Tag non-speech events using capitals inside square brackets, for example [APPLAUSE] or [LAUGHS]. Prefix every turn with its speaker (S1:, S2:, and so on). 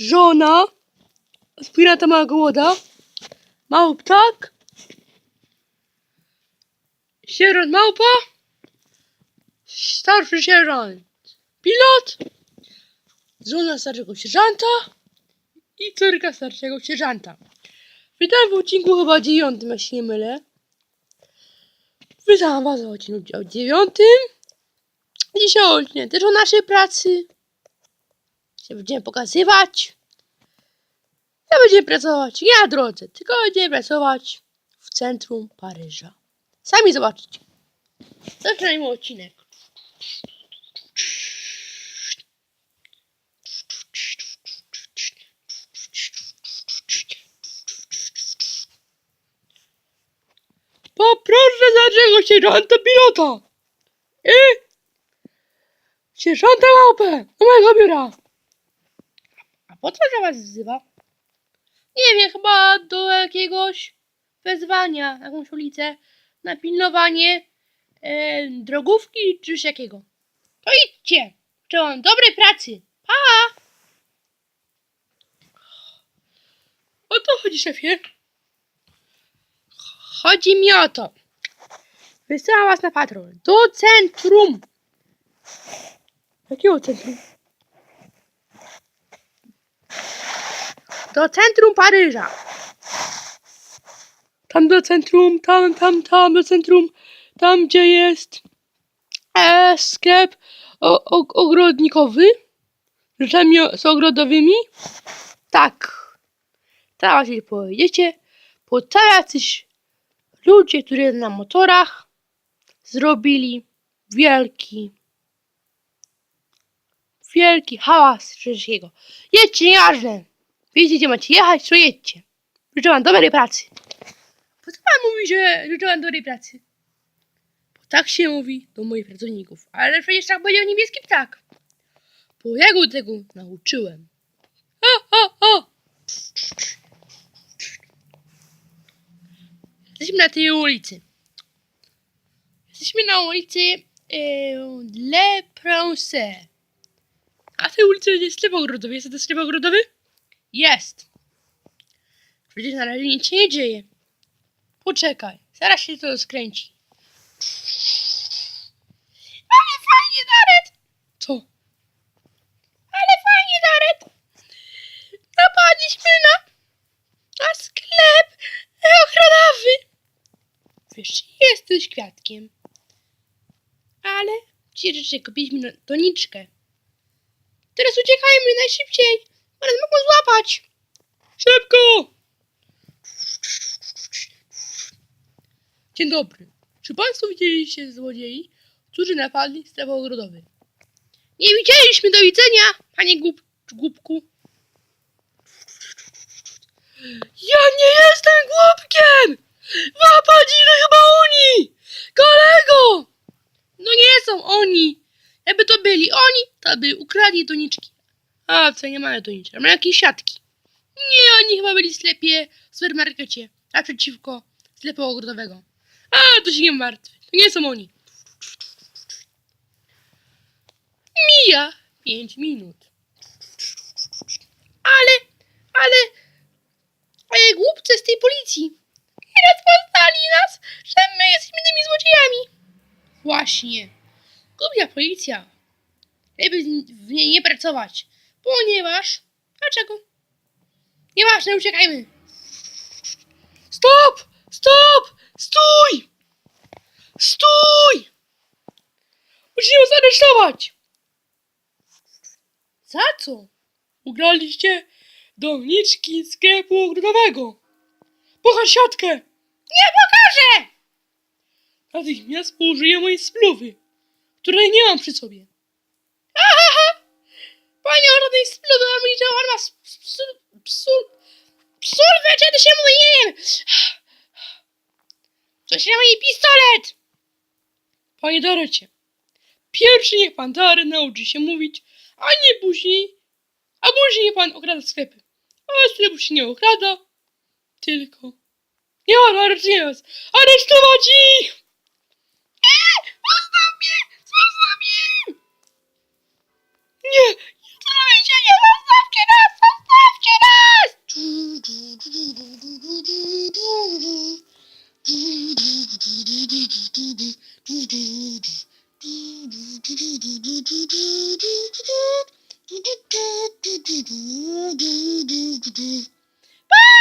S1: żona, aspiranta mała głoda, mały ptak, sierżant małpa, starszy sierżant pilot, żona starszego sierżanta i córka starszego sierżanta. Witam w odcinku chyba dziewiątym, się nie mylę. Witam was w odcinku dziewiątym. Dzisiaj odcinek też o naszej pracy. Dzisiaj będziemy pokazywać. Ja będziemy pracować nie na drodze, tylko będziemy pracować w centrum Paryża. Sami zobaczycie. Zaczynajmy odcinek. Poproszę naszego sierżanta pilota. I Sierżanta małpę! Do mojego biura! Po co że was wzywa? Nie wiem, chyba do jakiegoś wezwania, jakąś ulicę, na pilnowanie e, drogówki czy jakiego. To idźcie! Życzę wam dobrej pracy! Pa! O to chodzi, szefie. Chodzi mi o to. Wysyłam was na patrol do centrum. Jakiego centrum? Do centrum Paryża. Tam do centrum, tam, tam, tam do centrum, tam gdzie jest e, sklep o, o, ogrodnikowy z rzeczami z ogrodowymi. Tak. Teraz jeśli pojedziecie, po jacyś ludzie, którzy na motorach zrobili wielki wielki hałas wszystkiego. Jedźcie, nieważne. Wiecie, gdzie macie jechać, to jedźcie. Życzę wam dobrej pracy. Po co pan mówi, że życzę wam dobrej pracy? Bo tak się mówi do moich pracowników. Ale przecież tak powiedział niebieski ptak. Bo ja go tego nauczyłem. Ha, ha, ha. Jesteśmy na tej ulicy. Jesteśmy na ulicy e, Le Prince. A tej ulicy jest sklep ogrodowy. Jest to sklep ogrodowy? Jest. Przecież na razie nic się nie dzieje. Poczekaj, zaraz się to skręci. Ale fajnie, Daret! Co? Ale fajnie, Daret! Napadliśmy na, na sklep ogrodowy. Wiesz, jesteś kwiatkiem. Ale ci rzeczy kupiliśmy na doniczkę. Teraz uciekajmy najszybciej! Nas mogą złapać! Szybko! Dzień dobry. Czy Państwo widzieliście złodziei, którzy napadli sklep ogrodowy? Nie widzieliśmy, do widzenia, panie głup, głupku. Ja nie jestem głupkiem! Napadli to chyba oni! Kolego! No nie są oni! Jakby to byli oni, to by ukradli doniczki. A, co nie mamy doniczek, mamy jakieś siatki. Nie, oni chyba byli w sklepie, w supermarkecie, naprzeciwko sklepu ogrodowego. A, to się nie martwy, to nie są oni. Mija pięć minut. Ale, ale, ale głupcy z tej policji. Nie rozpoznali nas, że my jesteśmy tymi złodziejami. Właśnie. Głupia policja. Lepiej w niej nie pracować, ponieważ... Dlaczego? Nieważne, uciekajmy. Stop! Stop! Stój! Stój! aresztować! Za co? Ugraliście doniczki sklepu ogrodowego. Pokaż siatkę! Nie pokażę! Natychmiast użyję mojej spluwy, której nie mam przy sobie. [LAUGHS] Panie o tej spluwy, on mi że on ma ps- psul... psul... psulwę, czy to się mówi, nie wiem! To się mówi pistolet! Panie Dorocie, pierwszy niech pan Dary nauczy się mówić, a nie później, a później niech pan okrada sklepy. A sklepów się nie okrada, tylko... Nie ma aresztować was! Aresztować ich! Nie! Zrobię się nie! Zostawcie nas! Zostawcie nas! Pa!